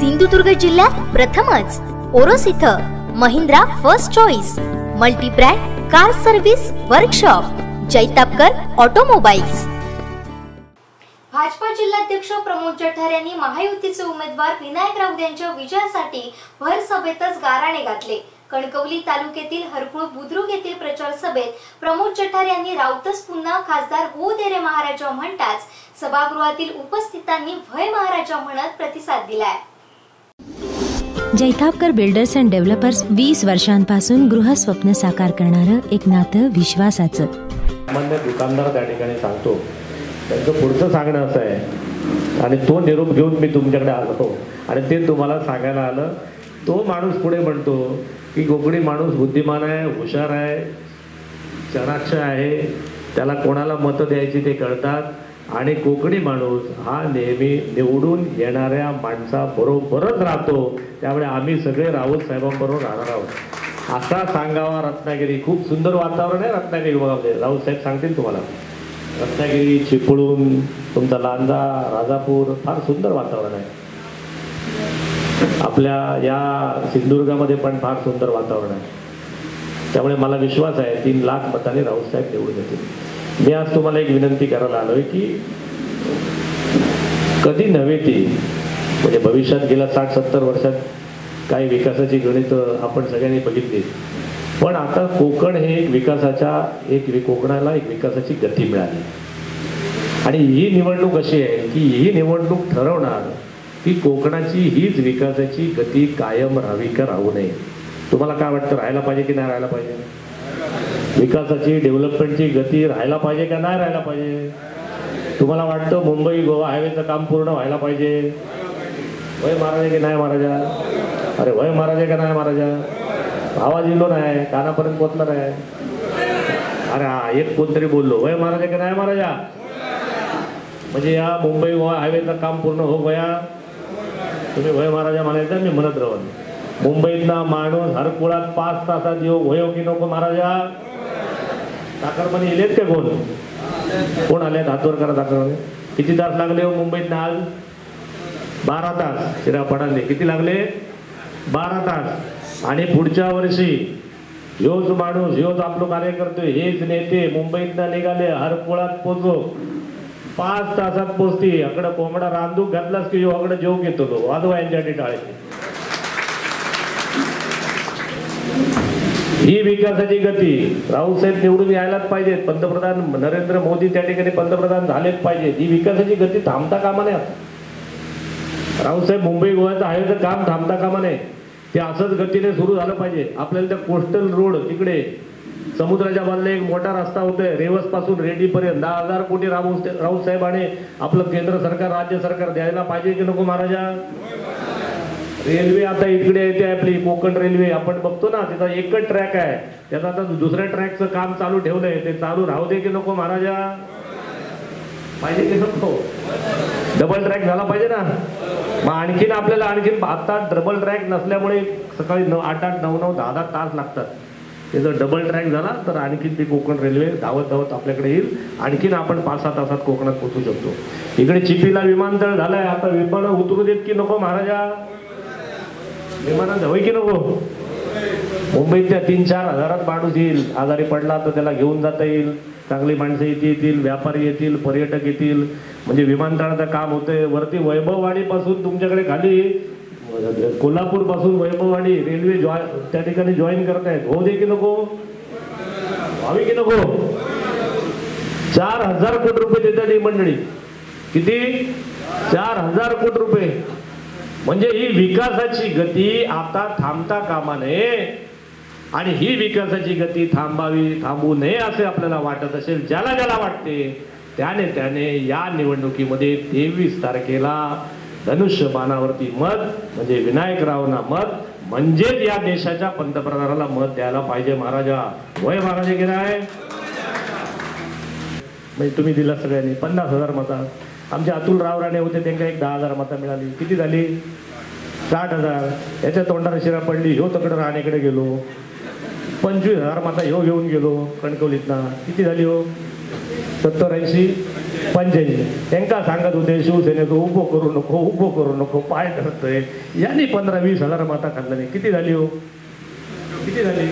सिंधुदुर्ग जिल्ह्यात प्रथमच. ओरोस इथं Mahindra first choice multibrand car service workshop Jaitapkar automobiles. Bhajpa जिल्हाध्यक्ष प्रमोद जठार यांनी महायुतीचे उमेदवार विनायक राऊत यांच्या विजयासाठी भर सभेतच गाराणे घातले. कणकवली तालुक्यातील हरकुळ बुद्रुक येथील प्रचार सभेत प्रमोद जठार यांनी राऊतच पुन्हा खासदार हो दे रे महाराजा म्हणताच सभागृहातील उपस्थितांनी भय महाराजा म्हणत प्रतिसाद दिलाय. जैतापकर बिल्डर्स अँड डेव्हलपर्स वीस वर्षांपासून गृहस्वप्न साकार करणारं एक नातं विश्वासाचं. सामान्य दुकानदार त्या ठिकाणी सांगतो त्यांचं पुढचं सांगणं असं आहे आणि तो निरोप घेऊन मी तुमच्याकडे आलो. आणि ते तुम्हाला सांगायला आलं तो माणूस पुढे म्हणतो की कोकणी माणूस बुद्धिमान आहे हुशार आहे चराक्ष आहे त्याला कोणाला मतं द्यायची ते कळतात आणि कोकणी माणूस हा नेहमी निवडून येणाऱ्या माणसाबरोबरच राहतो. त्यामुळे आम्ही सगळे राऊत साहेबांबरोबर राहणार आहोत. असा सांगावा रत्नागिरी. खूप सुंदर वातावरण आहे रत्नागिरी बघा राऊत साहेब सांगतील तुम्हाला. रत्नागिरी चिपळूण तुमचा लांजा राजापूर फार सुंदर वातावरण आहे. आपल्या या सिंधुदुर्गामध्ये पण फार सुंदर वातावरण आहे. त्यामुळे मला विश्वास आहे तीन लाख मताने राऊत साहेब निवडून येतील. मी आज तुम्हाला एक विनंती करायला आलोय की कधी नव्हे ती म्हणजे भविष्यात गेल्या साठ सत्तर वर्षात काही विकासाची गणित आपण सगळ्यांनी बघितली. पण आता कोकण हे एक विकासाच्या एक कोकणाला एक विकासाची गती मिळाली. आणि ही निवडणूक अशी आहे की ही निवडणूक ठरवणार की कोकणाची हीच विकासाची गती कायम राहावी का राहू नये. तुम्हाला काय वाटतं राहायला पाहिजे की नाही राहायला पाहिजे? विकासाची डेव्हलपमेंटची गती राहायला पाहिजे का नाही राहायला पाहिजे? तुम्हाला वाटतं मुंबई गोवा हायवेचं काम पूर्ण व्हायला पाहिजे? वय महाराज की नाही महाराजा? अरे वय महाराजा का नाही महाराजा? आवाज येलो नाही कानापर्यंत पोचला नाही. अरे हा एक कोणतरी बोललो. वय महाराजा का नाही महाराजा? म्हणजे या मुंबई गोवा हायवेचं काम पूर्ण हो गया? तुम्ही वय महाराजा म्हणायचं मी म्हणत राहून. मुंबईतला माणूस हरकुळात पाच तासात येऊ वयो हो की नको महाराजा? साखरपणे येलेत का कोण? कोण आले हातवर करा साखरपणे किती तास लागले हो मुंबईत आज? बारा तास. शिरा पडाले. किती लागले? बारा तास. आणि पुढच्या वर्षी योच माणूस योच आपलं कार्य करतोय हेच नेते मुंबईत निघाले हरकुळात पोचो. पाच तासात पोचती. अकडं कोंबडा रांदूक घातलास की यो अकडं जेव घेतो तो? वाजवा यांच्या टाळे ही विकासाची गती राऊतसाहेब निवडून यायलाच पाहिजेत. पंतप्रधान नरेंद्र मोदी त्या ठिकाणी पंतप्रधान झालेच पाहिजेत ही विकासाची गती थांबता कामा नये आता. राऊतसाहेब मुंबई गोव्याचं हायवेचं काम थांबता कामा नये. ते असंच गतीने सुरू झालं पाहिजे. आपल्याला त्या कोस्टल रोड तिकडे समुद्राच्या बाजूला एक मोठा रस्ता होतोय. रेवसपासून रेडीपर्यंत दहा हजार कोटी राऊत राऊत साहेबाने आपलं केंद्र सरकार राज्य सरकार द्यायला पाहिजे की नको महाराजा? रेल्वे आता इकडे येते आपली कोकण रेल्वे. आपण बघतो ना तिथं एकच ट्रॅक आहे. त्याचं आता दुसऱ्या ट्रॅकचं काम चालू ठेवलंय. ते चालू राहू दे की नको महाराजा. पाहिजे की नको? डबल ट्रॅक झाला पाहिजे ना. मग आणखीन आपल्याला आणखीन आता डबल ट्रॅक नसल्यामुळे सकाळी नऊ आठ आठ नऊ नऊ दहा दहा तास लागतात. ते जर डबल ट्रॅक झाला तर आणखीन ती कोकण रेल्वे धावत धावत आपल्याकडे येईल. आणखीन आपण पाच सहा तासात कोकणात पोहोचू शकतो. इकडे चिपीला विमानतळ झालंय. आता विमानं उतरू देत की नको महाराजा? विमानात होय की नको? मुंबईतल्या तीन चार हजारात माणूस येईल. आजारी पडला तर त्याला घेऊन जाता येईल. चांगली माणसं येते येतील व्यापारी येतील पर्यटक येतील. म्हणजे विमानतळाचं काम होतंय. वरती वैभववाडीपासून तुमच्याकडे खाली कोल्हापूरपासून वैभववाडी रेल्वे जॉय त्या ठिकाणी जॉईन करतायत. होऊ दे की नको? व्हावी की नको? चार हजार कोटी रुपये देतात ही मंडळी. किती? चार हजार कोटी रुपये. म्हणजे ही विकासाची गती आता थांबता कामा नये. आणि ही विकासाची गती थांबावी थांबू नये असे आपल्याला वाटत असेल ज्याला ज्याला वाटते त्याने त्याने या निवडणुकीमध्ये तेवीस तारखेला धनुष्यबाणावरती मत म्हणजे विनायकरावना मत म्हणजेच या देशाच्या पंतप्रधानाला मत द्यायला पाहिजे महाराजा. वय महाराजा की म्हणजे तुम्ही दिला सगळ्यांनी पन्नास हजार मतात. आमचे अतुल राव राणे होते त्यांना एक दहा हजार मतं मिळाली. किती झाली? साठ हजार. याच्या तोंडाला शिरा पडली. ह्यो तकडं राणेकडे गेलो. पंचवीस हजार माता ह्यो घेऊन गेलो कणकवलीतना. किती झाली हो? सत्तर ऐंशी पंच्याऐंशी. त्यांका सांगत होते शिवसेनेचं उभं करू नको उभं करू नको पाय धरतोय. यांनी पंधरा वीस हजार माता खाल्लं नाही किती झाली हो? किती झाली?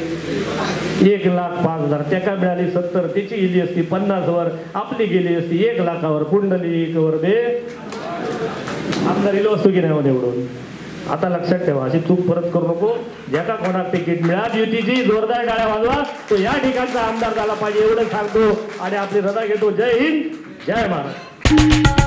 एक लाख पाच हजार. त्याका मिळाली सत्तर. त्याची गेली असती पन्नास वर. आपली गेली असती एक लाखावर. कुंडली एक वर दे आमदार इलो असतो की नाही हो निवडून आता लक्षात ठेवा अशी चूक परत करू नको. ज्याका कोणाक तिकीट मिळात युतीची जोरदार गाड्या वाजवा. तो या ठिकाणचा आमदार झाला पाहिजे एवढं सांगतो. आणि आपली रजा घेतो. जय हिंद जय महाराज